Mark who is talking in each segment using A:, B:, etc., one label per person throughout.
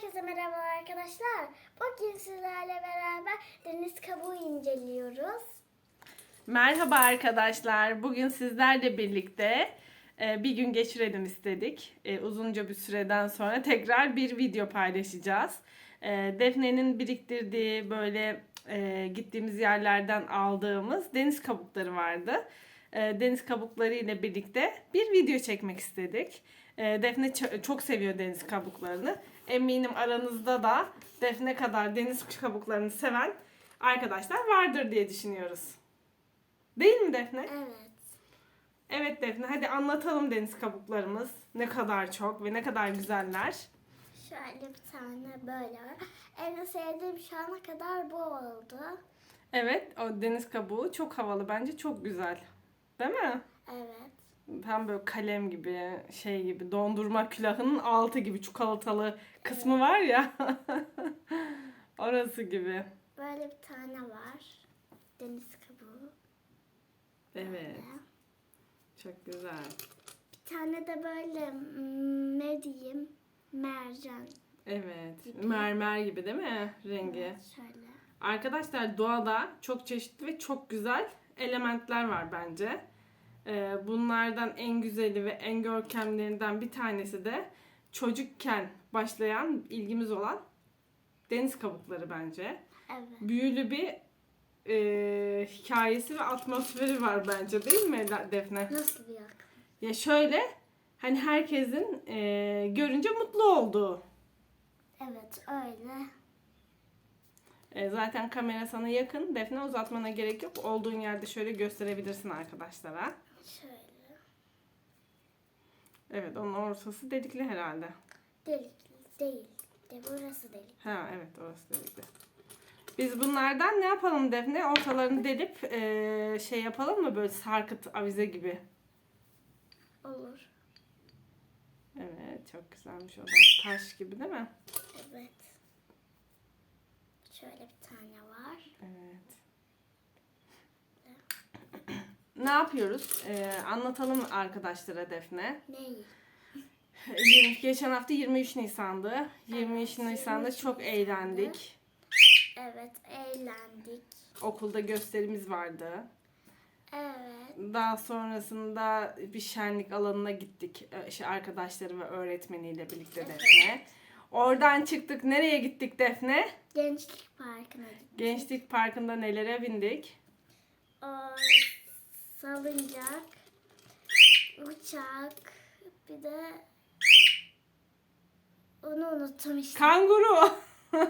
A: Herkese merhaba arkadaşlar. Bugün sizlerle beraber deniz kabuğu inceliyoruz.
B: Merhaba arkadaşlar. Bugün sizlerle birlikte e, bir gün geçirelim istedik. E, Uzunca bir süreden sonra tekrar bir video paylaşacağız. E, Defne'nin biriktirdiği böyle gittiğimiz yerlerden aldığımız deniz kabukları vardı. Deniz kabukları ile birlikte bir video çekmek istedik. Defne çok seviyor deniz kabuklarını. Eminim aranızda da Defne kadar deniz kabuklarını seven arkadaşlar vardır diye düşünüyoruz. Değil mi Defne?
A: Evet.
B: Evet Defne hadi anlatalım deniz kabuklarımız. Ne kadar çok ve ne kadar güzeller.
A: Şöyle bir tane böyle var. En sevdiğim şu ana kadar bu oldu.
B: Evet o deniz kabuğu çok havalı bence çok güzel. Değil mi?
A: Evet.
B: Tam böyle kalem gibi şey gibi dondurma külahının altı gibi çikolatalı kısmı var ya. Orası gibi.
A: Böyle bir tane var. Deniz kabuğu.
B: Evet. Çok güzel.
A: Bir tane de böyle hmm, ne diyeyim mercan.
B: Evet. Mermer gibi değil mi rengi?
A: Evet, şöyle.
B: Arkadaşlar doğada çok çeşitli ve çok güzel elementler var bence. Ee, bunlardan en güzeli ve en görkemlerinden bir tanesi de çocukken başlayan ilgimiz olan deniz kabukları bence.
A: Evet.
B: Büyülü bir e, hikayesi ve atmosferi var bence değil mi Defne?
A: Nasıl bir yak?
B: Ya şöyle hani herkesin e, görünce mutlu olduğu.
A: Evet öyle.
B: E, zaten kamera sana yakın. Defne uzatmana gerek yok. Olduğun yerde şöyle gösterebilirsin arkadaşlara.
A: Şöyle.
B: Evet onun ortası delikli herhalde.
A: Delik değil. De burası delik.
B: Ha evet orası delikli. Biz bunlardan ne yapalım Defne? Ortalarını delip e, şey yapalım mı böyle sarkıt avize gibi.
A: Olur.
B: Evet çok güzelmiş o da. Taş gibi değil mi?
A: Evet. Şöyle bir tane var.
B: Evet. Ne yapıyoruz? E, anlatalım arkadaşlara Defne.
A: Neyi?
B: Yirmi- Geçen hafta 23 Nisan'dı. 23
A: Evet,
B: Nisan'da
A: 23
B: çok eğlendik.
A: Evet, eğlendik.
B: Okulda gösterimiz vardı.
A: Evet.
B: Daha sonrasında bir şenlik alanına gittik. Ee, işte arkadaşları ve öğretmeniyle birlikte. Defne. Oradan çıktık. Nereye gittik Defne?
A: Gençlik Parkı'na gittik.
B: Gençlik Parkı'nda nelere bindik?
A: O salıncak, uçak, bir de onu unuttum işte.
B: Kanguru.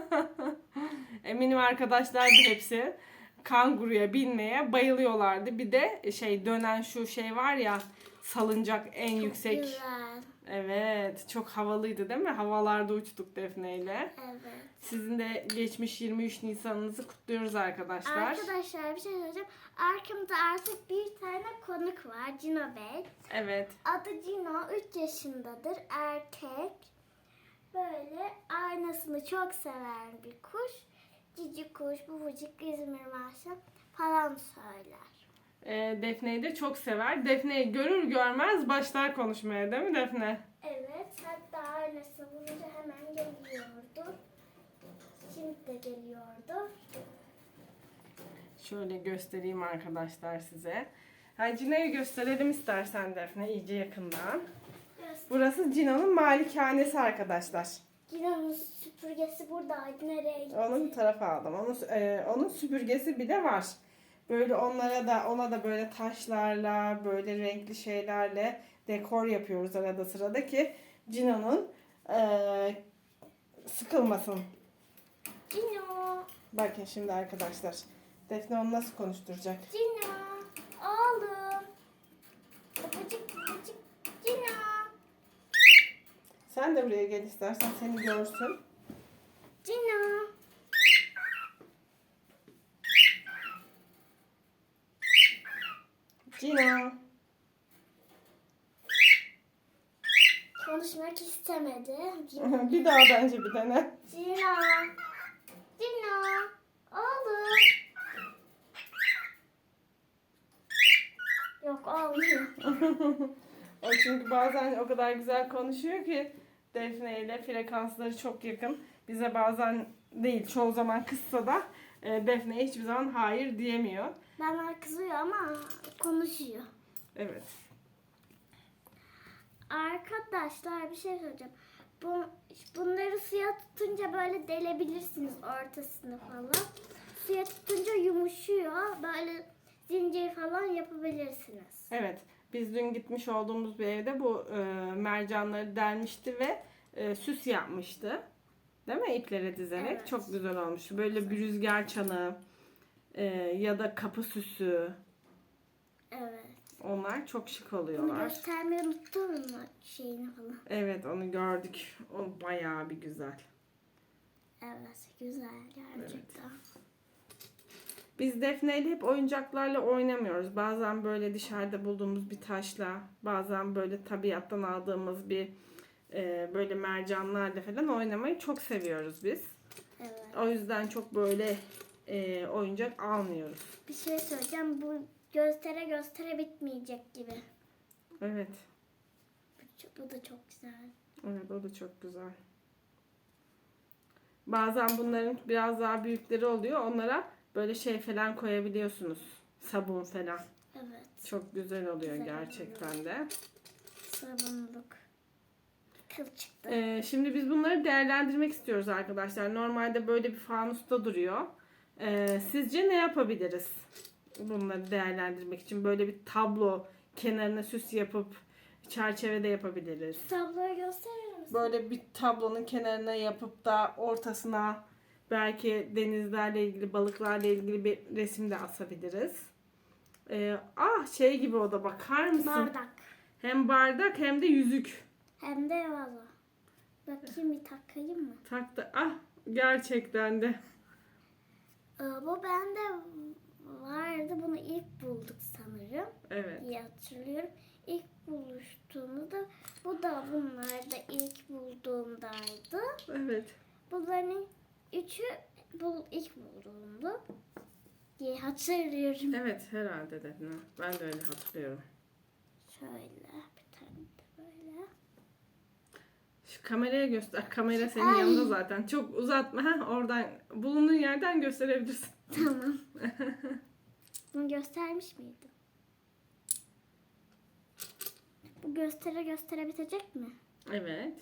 B: Eminim arkadaşlar da hepsi kanguruya binmeye bayılıyorlardı. Bir de şey dönen şu şey var ya salıncak en
A: Çok
B: yüksek.
A: Güzel.
B: Evet, çok havalıydı değil mi? Havalarda uçtuk Defne ile.
A: Evet.
B: Sizin de geçmiş 23 Nisan'ınızı kutluyoruz arkadaşlar.
A: Arkadaşlar bir şey söyleyeceğim. Arkamda artık bir tane konuk var. Cino Bey.
B: Evet.
A: Adı Cino. 3 yaşındadır. Erkek. Böyle aynasını çok seven bir kuş. Cici kuş, bubacık, İzmir marşı falan söyler.
B: Ee, Defne'yi de çok sever. Defne'yi görür görmez başlar konuşmaya değil mi Defne?
A: Evet. Hatta aynasını vurunca hemen geliyordu. Şimdi de geliyordu.
B: Şöyle göstereyim arkadaşlar size. Ha, Cino'yu gösterelim istersen Defne iyice yakından. Burası Cino'nun malikanesi arkadaşlar.
A: Cino'nun süpürgesi buradaydı. Nereye gitti?
B: Onu bu tarafa aldım. Onun, e, onun süpürgesi bile var. Böyle onlara da ona da böyle taşlarla, böyle renkli şeylerle dekor yapıyoruz arada sırada ki Cino'nun e, sıkılmasın.
A: Cino.
B: Bakın şimdi arkadaşlar. Defne onu nasıl konuşturacak?
A: Cino. Oğlum. Babacık babacık. Cino.
B: Sen de buraya gel istersen seni görsün.
A: Cino.
B: Cino.
A: Konuşmak istemedi. Cino.
B: bir daha bence bir dene.
A: Cino. Cino. Oğlum. Yok olmuyor.
B: o çünkü bazen o kadar güzel konuşuyor ki Defne ile frekansları çok yakın. Bize bazen değil çoğu zaman kızsa da e, Defne hiçbir zaman hayır diyemiyor.
A: Bana kızıyor ama konuşuyor.
B: Evet.
A: Arkadaşlar bir şey söyleyeceğim. Bu, bunları suya tutunca böyle delebilirsiniz ortasını falan. Suya tutunca yumuşuyor. Böyle zincir falan yapabilirsiniz.
B: Evet. Biz dün gitmiş olduğumuz bir evde bu e, mercanları delmişti ve e, süs yapmıştı. Değil mi? İplere dizerek.
A: Evet.
B: Çok güzel olmuştu. Böyle bir rüzgar çanı e, ya da kapı süsü.
A: Evet.
B: Onlar çok şık
A: Bunu
B: oluyorlar.
A: göstermeyi unuttum mu şeyini falan.
B: Evet onu gördük. O bayağı bir güzel.
A: Evet güzel gerçekten.
B: Biz Defne ile hep oyuncaklarla oynamıyoruz. Bazen böyle dışarıda bulduğumuz bir taşla, bazen böyle tabiattan aldığımız bir e, böyle mercanlarla falan oynamayı çok seviyoruz biz.
A: Evet.
B: O yüzden çok böyle e, oyuncak almıyoruz.
A: Bir şey söyleyeceğim. Bu göstere göstere bitmeyecek gibi.
B: Evet.
A: Bu, bu da çok güzel.
B: Evet o da çok güzel. Bazen bunların biraz daha büyükleri oluyor. Onlara böyle şey falan koyabiliyorsunuz. Sabun falan.
A: Evet.
B: Çok güzel oluyor
A: Güzel
B: gerçekten de.
A: Sabunluk. Kıl çıktı.
B: Ee, şimdi biz bunları değerlendirmek istiyoruz arkadaşlar. Normalde böyle bir fanusta duruyor. Ee, sizce ne yapabiliriz? Bunları değerlendirmek için böyle bir tablo kenarına süs yapıp çerçevede yapabiliriz.
A: Tabloyu gösterir misin?
B: Böyle bir tablonun kenarına yapıp da ortasına belki denizlerle ilgili, balıklarla ilgili bir resim de asabiliriz. Ee, ah şey gibi o da bakar mısın?
A: Bardak.
B: Hem bardak hem de yüzük.
A: Hem de vazo. Bakayım bir takayım mı?
B: Taktı. Ah gerçekten de.
A: Ee, bu bende vardı. Bunu ilk bulduk sanırım.
B: Evet.
A: diye hatırlıyorum. İlk buluştuğumuzda bu da bunlar da ilk bulduğumdaydı.
B: Evet.
A: Bunların üçü bu ilk bulduğumdu diye hatırlıyorum.
B: Evet herhalde dedin. Ben de öyle hatırlıyorum.
A: Şöyle bir tane de böyle.
B: Şu kameraya göster. Kamera senin
A: Ay.
B: yanında zaten. Çok uzatma. Ha, oradan bulunduğun yerden gösterebilirsin.
A: Tamam. Bunu göstermiş miydim? Bu göstere göstere bitecek mi?
B: Evet.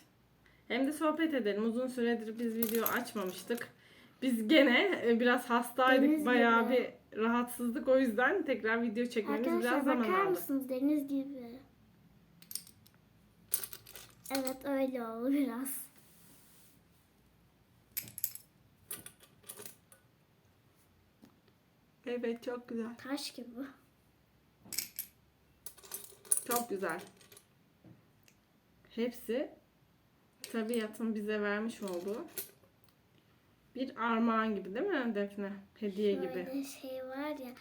B: Hem de sohbet edelim. Uzun süredir biz video açmamıştık. Biz gene e, biraz hastaydık.
A: Deniz
B: Bayağı
A: gibi.
B: bir rahatsızlık. O yüzden tekrar video çekmemiz biraz
A: Arkadaşlar
B: zaman
A: bakar
B: aldı.
A: mısınız deniz gibi? Evet öyle oldu biraz.
B: Evet çok güzel.
A: Taş gibi.
B: Çok güzel. Hepsi tabiatın bize vermiş olduğu bir armağan gibi değil mi Defne? Hediye gibi.
A: Şöyle şey var ya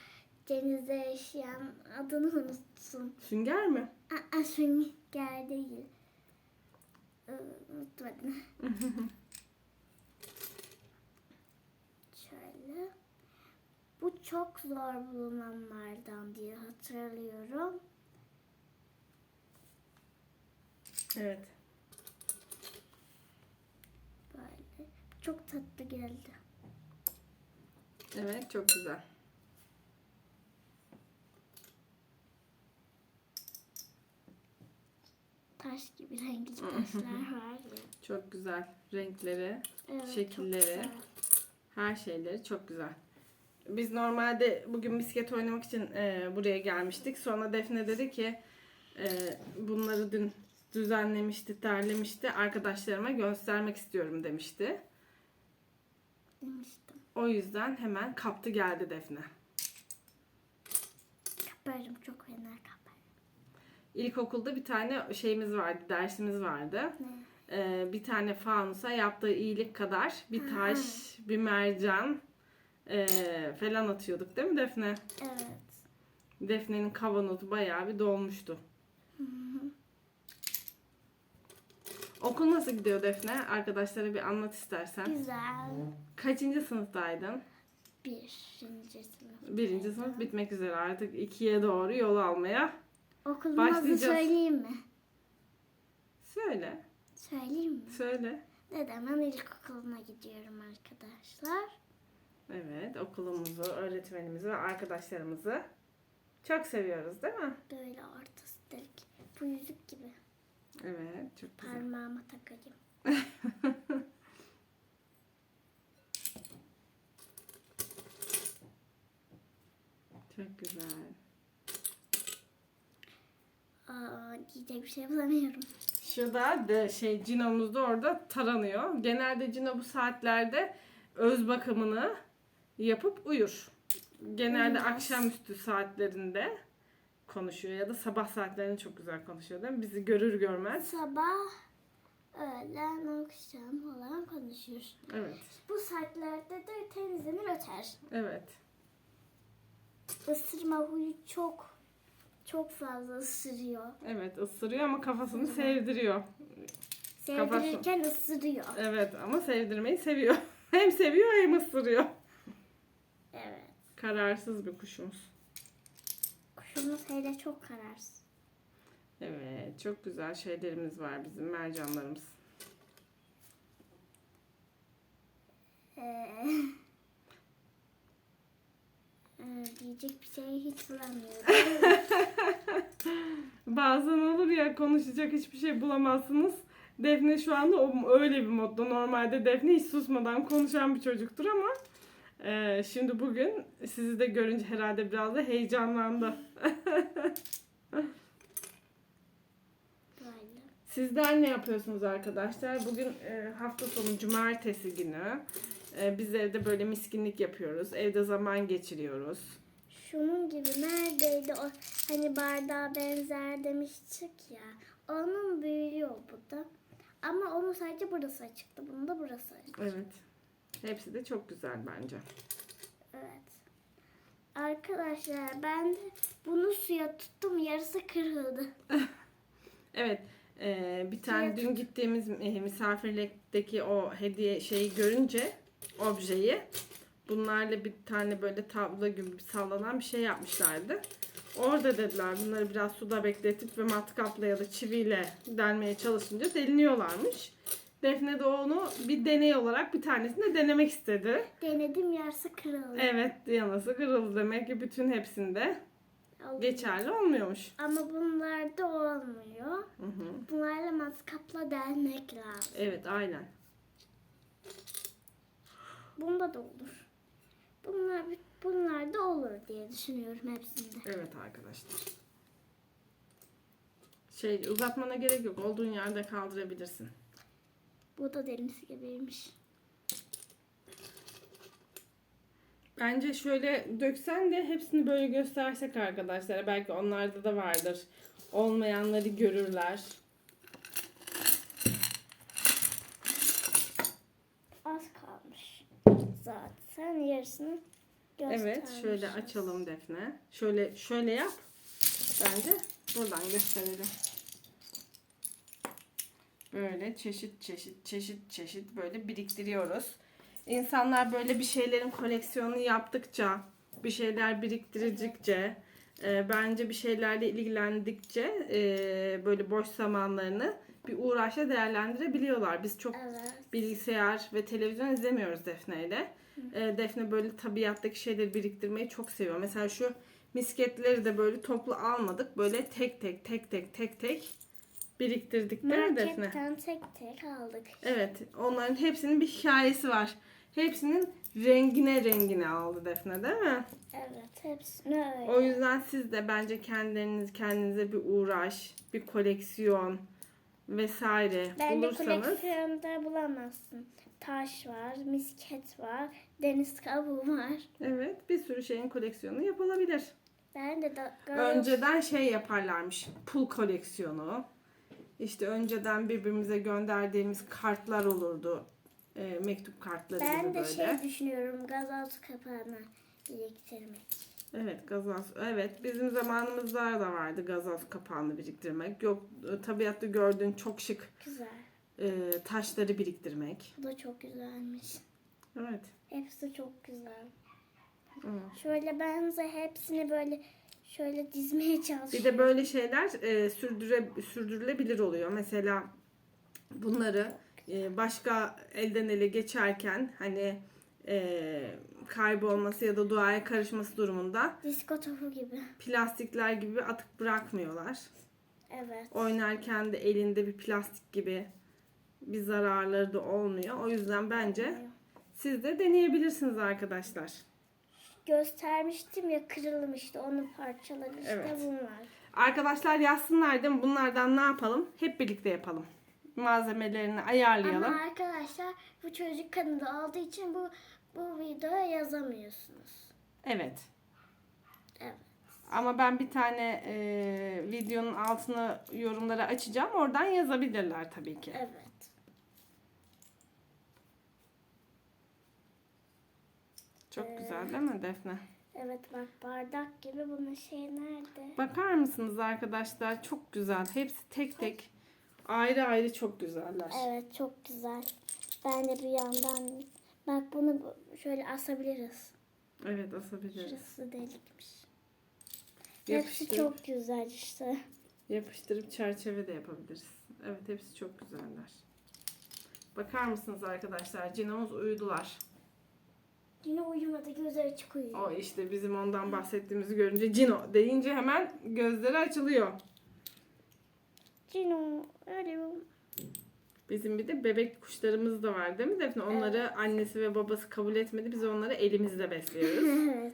A: denizde yaşayan adını unuttum.
B: Sünger mi?
A: Aa sünger değil. Unuttum adını. Şöyle. Bu çok zor bulunanlardan diye hatırlıyorum.
B: Evet.
A: Böyle. Çok tatlı geldi.
B: Evet çok güzel.
A: Taş gibi renkli taşlar var ya.
B: Çok güzel. Renkleri,
A: Evet,
B: Şekilleri. her şeyleri çok güzel. Biz normalde bugün misket oynamak için e, buraya gelmiştik. Sonra Defne dedi ki e, bunları dün düzenlemişti, terlemişti. Arkadaşlarıma göstermek istiyorum demişti.
A: Demiştim.
B: O yüzden hemen kaptı geldi Defne.
A: Kaparım çok fena kaparım.
B: İlkokulda bir tane şeyimiz vardı, dersimiz vardı. Ee, bir tane fanusa yaptığı iyilik kadar bir taş, bir mercan ee, falan atıyorduk değil mi Defne?
A: Evet.
B: Defne'nin kavanozu bayağı bir dolmuştu. Okul nasıl gidiyor Defne? Arkadaşlara bir anlat istersen.
A: Güzel.
B: Kaçıncı sınıftaydın?
A: Birinci sınıf.
B: Birinci sınıf bitmek üzere artık ikiye doğru yol almaya.
A: Okulun adını
B: Başlayacağız.
A: söyleyeyim mi?
B: Söyle.
A: Söyleyeyim mi?
B: Söyle.
A: Dedemden ilkokuluna gidiyorum arkadaşlar.
B: Evet, okulumuzu, öğretmenimizi ve arkadaşlarımızı çok seviyoruz değil mi?
A: Böyle ortası delik. Bu yüzük gibi.
B: Evet, çok güzel.
A: Parmağıma takayım.
B: Çok güzel.
A: Aa, diyecek bir şey bulamıyorum.
B: Şurada de şey Cino'muz da orada taranıyor. Genelde Cino bu saatlerde öz bakımını yapıp uyur. Genelde
A: Uyumaz.
B: akşamüstü saatlerinde konuşuyor ya da sabah saatlerinde çok güzel konuşuyor değil mi? Bizi görür görmez.
A: Sabah, öğlen, akşam falan konuşur.
B: Evet.
A: Bu saatlerde de temizlenir öter.
B: Evet.
A: Isırma huyu çok çok fazla ısırıyor.
B: Evet ısırıyor ama kafasını sevdiriyor.
A: Sevdirirken ısırıyor.
B: Evet ama sevdirmeyi seviyor. Hem seviyor hem ısırıyor.
A: Evet.
B: Kararsız bir kuşumuz.
A: Kuşumuz hele çok kararsız.
B: Evet çok güzel şeylerimiz var bizim mercanlarımız.
A: Ee, ee, diyecek bir şey hiç bulamıyorum.
B: Bazen olur ya konuşacak hiçbir şey bulamazsınız. Defne şu anda o, öyle bir modda. Normalde Defne hiç susmadan konuşan bir çocuktur ama e, şimdi bugün sizi de görünce herhalde biraz da heyecanlandı. Sizler ne yapıyorsunuz arkadaşlar? Bugün e, hafta sonu cumartesi günü. E, biz evde böyle miskinlik yapıyoruz. Evde zaman geçiriyoruz.
A: Şunun gibi neredeydi o hani bardağa benzer demiştik ya. Onun büyüyor bu da. Ama onun sadece burası açıktı. Bunun da burası açık.
B: Evet. Hepsi de çok güzel bence.
A: Evet. Arkadaşlar ben de bunu suya tuttum. Yarısı kırıldı.
B: Evet. e, bir tane dün gittiğimiz e, misafirlikteki o hediye şeyi görünce objeyi bunlarla bir tane böyle tablo gibi sallanan bir şey yapmışlardı. Orada dediler bunları biraz suda bekletip ve matkapla ya da çiviyle delmeye çalışınca deliniyorlarmış. Defne de onu bir deney olarak bir tanesini de denemek istedi.
A: Denedim yarısı kırıldı.
B: Evet yanası kırıldı demek ki bütün hepsinde
A: Oldu.
B: geçerli olmuyormuş.
A: Ama bunlarda olmuyor.
B: Hı hı.
A: Bunlarla matkapla delmek lazım.
B: Evet aynen.
A: Bunda da olur. Bunlar bunlar da olur diye düşünüyorum hepsinde.
B: Evet arkadaşlar. Şey uzatmana gerek yok. Olduğun yerde kaldırabilirsin.
A: Bu da deniz gibiymiş.
B: Bence şöyle döksen de hepsini böyle göstersek arkadaşlara. Belki onlarda da vardır. Olmayanları görürler.
A: Zaten yarısını
B: Evet
A: göstermişiz.
B: şöyle açalım Defne. Şöyle şöyle yap. Bence buradan gösterelim. Böyle çeşit çeşit çeşit çeşit böyle biriktiriyoruz. İnsanlar böyle bir şeylerin koleksiyonunu yaptıkça, bir şeyler biriktirdikçe, e, bence bir şeylerle ilgilendikçe e, böyle boş zamanlarını bir uğraşla değerlendirebiliyorlar. Biz çok
A: Evet.
B: bilgisayar ve televizyon izlemiyoruz Defne ile. Ee, Defne böyle tabiattaki şeyleri biriktirmeyi çok seviyor. Mesela şu misketleri de böyle toplu almadık. Böyle tek tek tek tek tek tek biriktirdik değil mi Defne?
A: Marketten tek tek aldık.
B: Evet. Onların hepsinin bir hikayesi var. Hepsinin rengine rengine aldı Defne değil mi?
A: Evet hepsini öyle.
B: O yüzden siz de bence kendileriniz kendinize bir uğraş, bir koleksiyon vesaire
A: Bence
B: bulursanız
A: koleksiyonda bulamazsın. Taş var, misket var, deniz kabuğu var.
B: evet bir sürü şeyin koleksiyonu yapılabilir.
A: Ben de da
B: Önceden şey yaparlarmış. Pul koleksiyonu. İşte önceden birbirimize gönderdiğimiz kartlar olurdu. E, mektup kartları
A: ben
B: gibi
A: de
B: böyle.
A: şey düşünüyorum gazoz kapağını biriktirmek.
B: Evet gazoz. Evet bizim zamanımızda da vardı gazoz kapağını biriktirmek. Yok e, tabiatta gördüğün çok şık
A: Güzel.
B: e, taşları biriktirmek.
A: Bu da çok güzelmiş.
B: Evet.
A: Hepsi çok güzel.
B: evet.
A: Şöyle ben de hepsini böyle şöyle dizmeye çalışıyorum.
B: Bir de böyle şeyler e, sürdüre, sürdürülebilir oluyor. Mesela bunları e, başka elden ele geçerken hani e, kaybolması ya da doğaya karışması durumunda
A: Disko topu gibi.
B: plastikler gibi atık bırakmıyorlar.
A: Evet.
B: Oynarken de elinde bir plastik gibi bir zararları da olmuyor. O yüzden bence siz de deneyebilirsiniz arkadaşlar.
A: Göstermiştim ya kırılmıştı. Onun parçaları işte
B: Evet.
A: bunlar.
B: Arkadaşlar yazsınlar değil mi? Bunlardan ne yapalım? Hep birlikte yapalım. Malzemelerini ayarlayalım.
A: Ama arkadaşlar bu çocuk kanında olduğu için bu bu videoya yazamıyorsunuz.
B: Evet.
A: Evet.
B: Ama ben bir tane e, videonun altına yorumları açacağım. Oradan yazabilirler tabii ki.
A: Evet.
B: Çok güzel değil mi Defne?
A: Evet bak bardak gibi bunun şey nerede?
B: Bakar mısınız arkadaşlar? Çok güzel. Hepsi tek tek ayrı ayrı çok güzeller.
A: Evet çok güzel. Ben de bir yandan bak bunu bu- şöyle asabiliriz.
B: Evet asabiliriz.
A: Şurası delikmiş. Hepsi çok güzel işte.
B: yapıştırıp çerçeve de yapabiliriz. Evet hepsi çok güzeller. Bakar mısınız arkadaşlar? Cinomuz uyudular.
A: Yine uyumadı gözleri açık uyuyor.
B: O işte bizim ondan bahsettiğimizi görünce Cino deyince hemen gözleri açılıyor.
A: Cino öyle mi?
B: Bizim bir de bebek kuşlarımız da var değil mi Defne? Onları annesi ve babası kabul etmedi. Biz onları elimizle besliyoruz.
A: evet.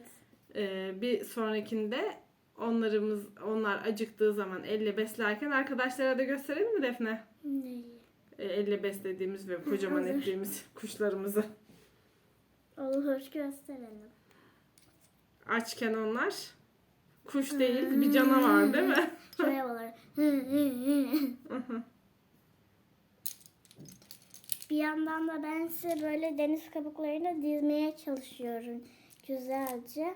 B: Ee, bir sonrakinde onlarımız onlar acıktığı zaman elle beslerken arkadaşlara da gösterelim mi Defne?
A: Neyi?
B: Ee, elle beslediğimiz ve kocaman
A: Olur.
B: ettiğimiz kuşlarımızı.
A: Olur gösterelim.
B: Açken onlar kuş değil bir canavar değil mi?
A: Şuraya. Bir yandan da ben size böyle deniz kabuklarını dizmeye çalışıyorum güzelce.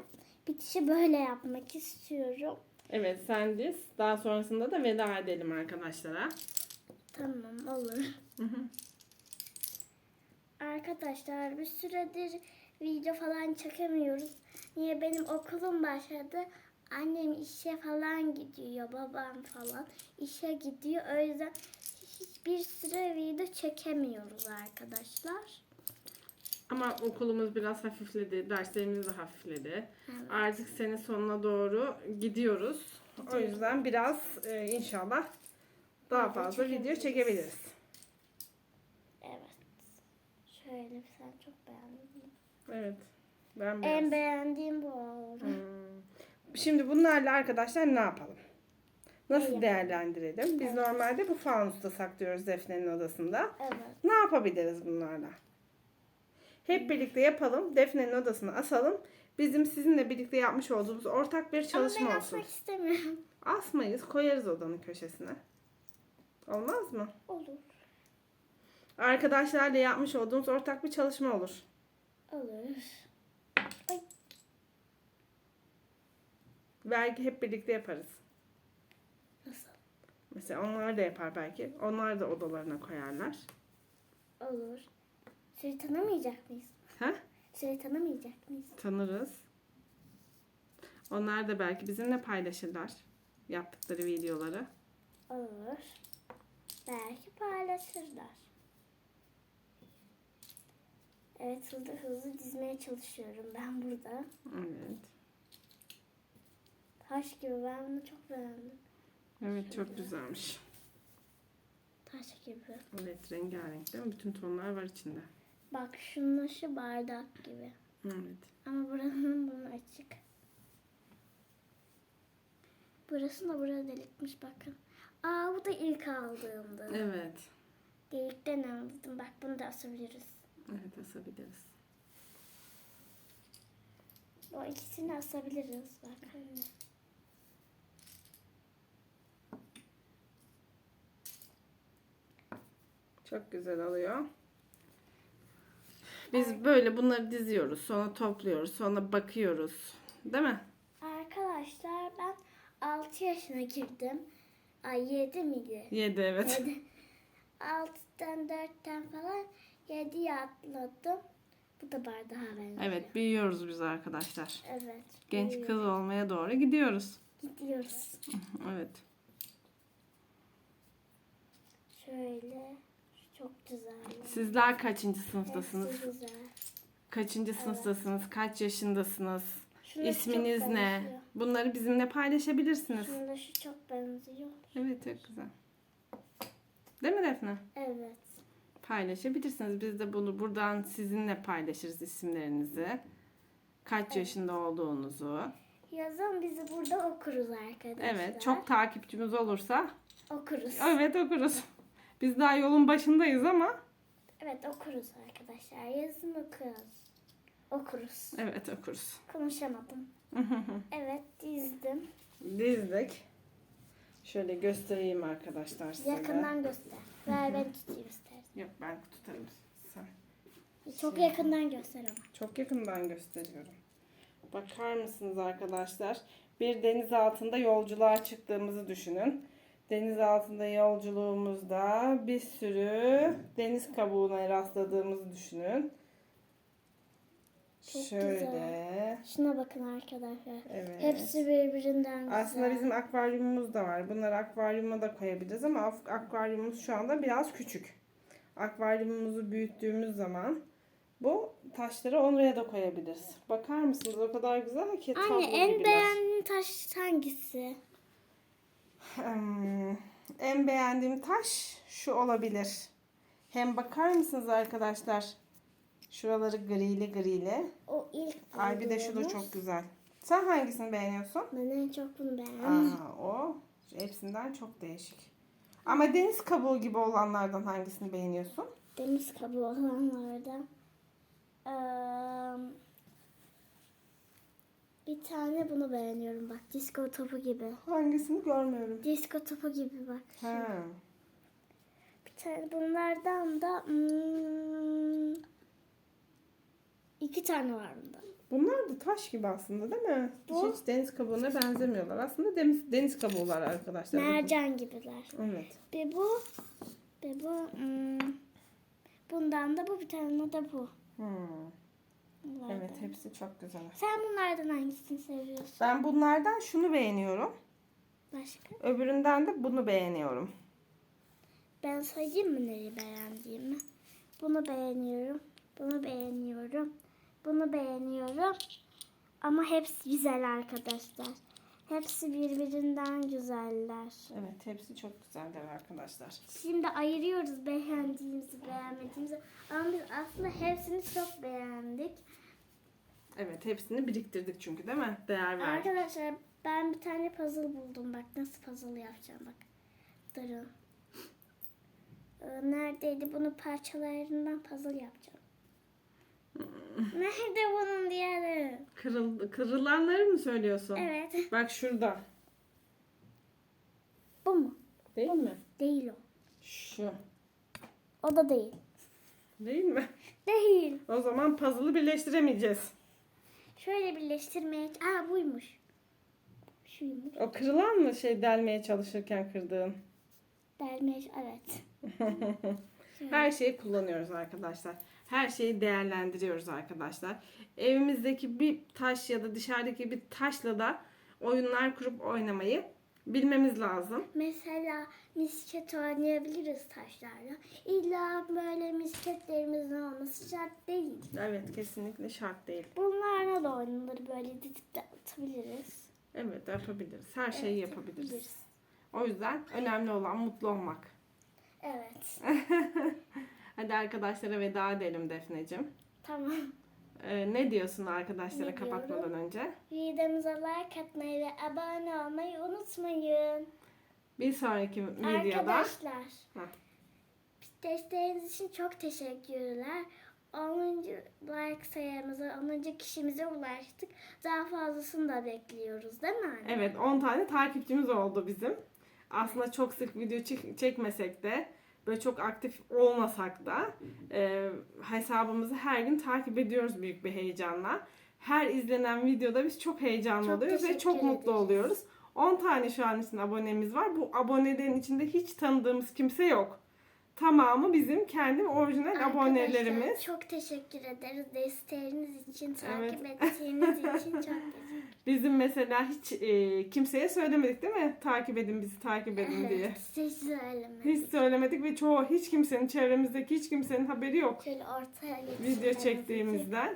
A: Bitişi böyle yapmak istiyorum.
B: Evet sen diz. Daha sonrasında da veda edelim arkadaşlara.
A: Tamam olur.
B: Hı hı.
A: Arkadaşlar bir süredir video falan çekemiyoruz. Niye benim okulum başladı. Annem işe falan gidiyor. Babam falan işe gidiyor. O yüzden hiçbir süre video çekemiyoruz arkadaşlar.
B: Ama okulumuz biraz hafifledi. Derslerimiz de hafifledi.
A: Evet.
B: Artık sene sonuna doğru gidiyoruz. O yüzden biraz e, inşallah daha fazla video
A: çekebiliriz. Evet. Şöyle sen çok beğendin.
B: Evet. Ben
A: En
B: biraz.
A: beğendiğim bu oldu.
B: Hmm. Şimdi bunlarla arkadaşlar ne yapalım? Nasıl değerlendirelim? Biz normalde bu fanusta saklıyoruz Defne'nin odasında.
A: Evet.
B: Ne yapabiliriz bunlarla? Hep birlikte yapalım. Defne'nin odasına asalım. Bizim sizinle birlikte yapmış olduğumuz ortak bir çalışma
A: Ama ben
B: olsun.
A: atmak istemiyorum.
B: Asmayız, koyarız odanın köşesine. Olmaz mı?
A: Olur.
B: Arkadaşlarla yapmış olduğumuz ortak bir çalışma olur.
A: Olur.
B: Belki hep birlikte yaparız. Mesela onlar da yapar belki. Onlar da odalarına koyarlar.
A: Olur. Seni tanımayacak mıyız?
B: Ha?
A: Seni tanımayacak mıyız?
B: Tanırız. Onlar da belki bizimle paylaşırlar yaptıkları videoları.
A: Olur. Belki paylaşırlar. Evet hızlı hızlı dizmeye çalışıyorum ben burada.
B: Evet.
A: Taş gibi ben bunu çok beğendim.
B: Evet çok güzelmiş.
A: Taş gibi.
B: Evet rengarenk değil mi? Bütün tonlar var içinde.
A: Bak şunun şu bardak gibi.
B: Evet.
A: Ama buranın bunu açık. Burası da burada delikmiş bakın. Aa bu da ilk aldığımdı.
B: Evet.
A: Delikten aldım. Bak bunu da asabiliriz.
B: Evet asabiliriz.
A: O ikisini asabiliriz. Bak anne.
B: Çok güzel oluyor. Biz böyle bunları diziyoruz. Sonra topluyoruz. Sonra bakıyoruz. Değil mi?
A: Arkadaşlar ben 6 yaşına girdim. Ay 7 miydi?
B: Yedi evet.
A: 7. 6'dan 4'ten falan 7'ye atladım. Bu da bardağa benziyor.
B: Evet büyüyoruz biz arkadaşlar.
A: Evet.
B: Genç
A: büyüyor.
B: kız olmaya doğru gidiyoruz.
A: Gidiyoruz.
B: Evet.
A: Şöyle. Çok güzel.
B: Sizler kaçıncı sınıftasınız?
A: Hepsi güzel.
B: Kaçıncı sınıftasınız? Kaç yaşındasınız?
A: Şuna şu
B: İsminiz
A: çok
B: ne?
A: benziyor.
B: Bunları bizimle paylaşabilirsiniz.
A: Şuna şu çok benziyor.
B: Evet çok güzel. Değil mi Defne?
A: Evet.
B: Paylaşabilirsiniz. Biz de bunu buradan sizinle paylaşırız isimlerinizi. Kaç yaşında olduğunuzu.
A: Yazın bizi burada okuruz arkadaşlar.
B: Evet, çok takipçimiz olursa
A: okuruz.
B: evet okuruz. Biz daha yolun başındayız ama
A: Evet okuruz arkadaşlar. Yazın okuruz. Okuruz.
B: evet okuruz.
A: Konuşamadım. Evet dizdim.
B: Dizdik. Şöyle göstereyim arkadaşlar size.
A: Yakından göster. Ver ben tutayım istersen.
B: Yok ben tutarım. Sen.
A: Çok
B: Şey-
A: yakından göster ama.
B: Çok yakından gösteriyorum. Bakar mısınız arkadaşlar? Bir deniz altında yolculuğa çıktığımızı düşünün. Deniz altında yolculuğumuzda bir sürü deniz kabuğuna rastladığımızı düşünün.
A: Çok
B: Şöyle.
A: güzel. Şuna bakın arkadaşlar.
B: Evet.
A: Hepsi birbirinden güzel.
B: Aslında bizim akvaryumumuz da var. Bunları akvaryuma da koyabiliriz ama ak- akvaryumumuz şu anda biraz küçük. Akvaryumumuzu büyüttüğümüz zaman bu taşları oraya da koyabiliriz. Bakar mısınız? O kadar güzel ki tablo
A: Anne en
B: gibiler.
A: beğendiğin taş hangisi?
B: En beğendiğim taş şu olabilir. Hem bakar mısınız arkadaşlar? Şuraları grili grili.
A: O ilk
B: Ay bir de şu da çok güzel. Sen hangisini beğeniyorsun?
A: Ben en çok bunu beğendim.
B: Aa, o hepsinden çok değişik. Ama deniz kabuğu gibi olanlardan hangisini beğeniyorsun?
A: Deniz kabuğu olanlardan. Eee, bir tane bunu beğeniyorum bak. Disko topu gibi.
B: Hangisini görmüyorum.
A: Disko topu gibi bak.
B: Ha.
A: Bir tane bunlardan da hmm, iki tane var bunda.
B: Bunlar da taş gibi aslında değil mi?
A: Bu-
B: Hiç deniz kabuğuna benzemiyorlar. Aslında deniz, deniz kabuğular arkadaşlar.
A: Mercan gibiler.
B: Evet.
A: Bir bu, bir bu. hmm, bundan da bu, bir tane de bu.
B: Hmm.
A: Bunlardan.
B: Evet hepsi çok güzel.
A: Sen bunlardan hangisini seviyorsun?
B: Ben bunlardan şunu beğeniyorum.
A: Başka?
B: Öbüründen de bunu beğeniyorum.
A: Ben sayayım mı neyi beğendiğimi? Bunu beğeniyorum. Bunu beğeniyorum. Bunu beğeniyorum. Ama hepsi güzel arkadaşlar. Hepsi birbirinden güzeller.
B: Evet hepsi çok güzeller arkadaşlar.
A: Şimdi ayırıyoruz beğendiğimizi, beğenmediğimizi. Ama biz aslında hepsini çok beğendik.
B: Evet hepsini biriktirdik çünkü değil mi? Değer verdik.
A: Arkadaşlar ben bir tane puzzle buldum. Bak nasıl puzzle yapacağım bak. Durun. Ee, Neredeydi? Bunu parçalarından puzzle yapacağım. Nerede bunun diğeri?
B: Kırıl, kırılanları mı söylüyorsun?
A: Evet.
B: Bak şurada.
A: Bu mu?
B: Değil mi?
A: Değil o.
B: Şu.
A: O da değil.
B: Değil mi?
A: Değil.
B: O zaman puzzle'ı birleştiremeyeceğiz.
A: Şöyle birleştirmeye... Aa buymuş. Şuymuş.
B: O kırılan mı şey delmeye çalışırken kırdığın?
A: Delmeye... Evet.
B: Her şeyi kullanıyoruz arkadaşlar. Her şeyi değerlendiriyoruz arkadaşlar. Evimizdeki bir taş ya da dışarıdaki bir taşla da oyunlar kurup oynamayı bilmemiz lazım.
A: Mesela misket oynayabiliriz taşlarla. İlla böyle misketlerimizin olması şart değil.
B: Evet kesinlikle şart değil.
A: Bunlarla da oynanır böyle didip de atabiliriz.
B: Evet yapabiliriz. Her şeyi
A: Evet,
B: yapabiliriz. O yüzden önemli olan mutlu olmak.
A: Evet.
B: Hadi arkadaşlara veda edelim Defneciğim.
A: tamam.
B: Ee, ne diyorsun arkadaşlara
A: Ne
B: kapatmadan önce?
A: Videomuza like atmayı ve abone olmayı unutmayın.
B: Bir sonraki videoda
A: Arkadaşlar.
B: Heh.
A: Desteğiniz için çok teşekkürler. 10. like sayımıza, 10. kişimize ulaştık. Daha fazlasını da bekliyoruz değil mi anne?
B: Evet 10 tane takipçimiz oldu bizim. Aslında çok sık video çek- çekmesek de böyle çok aktif olmasak da e, hesabımızı her gün takip ediyoruz büyük bir heyecanla. Her izlenen videoda biz çok heyecanlı
A: Çok
B: oluyoruz ve çok mutlu
A: ederiz.
B: oluyoruz. 10 tane şu an için abonemiz var. Bu abonelerin içinde hiç tanıdığımız kimse yok. Tamamı bizim kendi orijinal
A: Arkadaşlar,
B: abonelerimiz.
A: Çok teşekkür ederiz desteğiniz için,
B: Evet.
A: takip ettiğiniz için çok teşekkür
B: Bizim mesela hiç e, kimseye söylemedik değil mi? Takip edin bizi takip edin diye.
A: Evet, hiç söylemedik.
B: Hiç söylemedik ve çoğu hiç kimsenin çevremizdeki hiç kimsenin haberi yok
A: Şöyle ortaya
B: video çektiğimizden.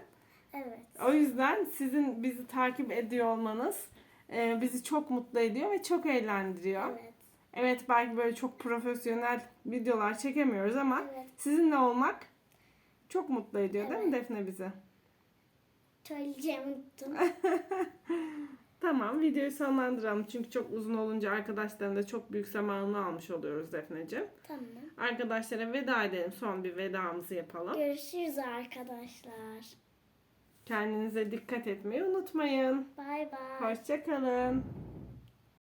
A: Evet.
B: O yüzden sizin bizi takip ediyor olmanız e, bizi çok mutlu ediyor ve çok eğlendiriyor.
A: Evet.
B: Evet belki böyle çok profesyonel videolar çekemiyoruz ama
A: Evet.
B: sizinle olmak çok mutlu ediyor değil mi. Defne bizi?
A: Söyleyeceğimi unuttum.
B: Tamam videoyu sonlandıralım çünkü çok uzun olunca arkadaşların da çok büyük zamanını almış oluyoruz Defneciğim.
A: tamam.
B: Arkadaşlara veda edelim son bir vedamızı yapalım.
A: Görüşürüz arkadaşlar.
B: Kendinize dikkat etmeyi unutmayın.
A: Bay bay.
B: Hoşçakalın.